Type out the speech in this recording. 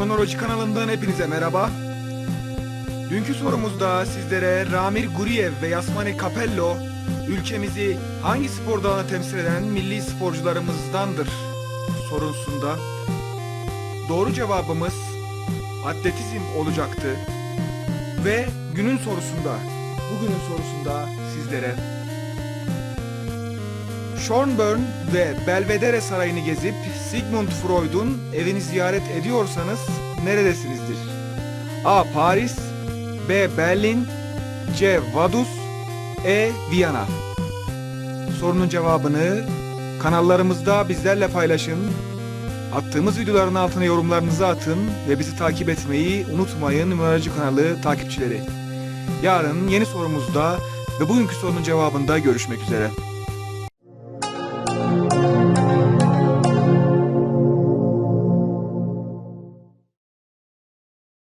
Astroloji kanalından hepinize merhaba. Dünkü sorumuzda sizlere Ramir Guriev ve Yasmani Capello ülkemizi hangi spor dalına temsil eden milli sporcularımızdandır sorusunda doğru cevabımız atletizm olacaktı. Ve günün sorusunda, bugünün sorusunda sizlere Schönbrunn ve Belvedere Sarayı'nı gezip Sigmund Freud'un evini ziyaret ediyorsanız neredesinizdir? A. Paris B. Berlin C. Vaduz E. Viyana Sorunun cevabını kanallarımızda bizlerle paylaşın. Attığımız videoların altına yorumlarınızı atın ve bizi takip etmeyi unutmayın numaracı kanalı takipçileri. Yarın yeni sorumuzda ve bugünkü sorunun cevabında görüşmek üzere.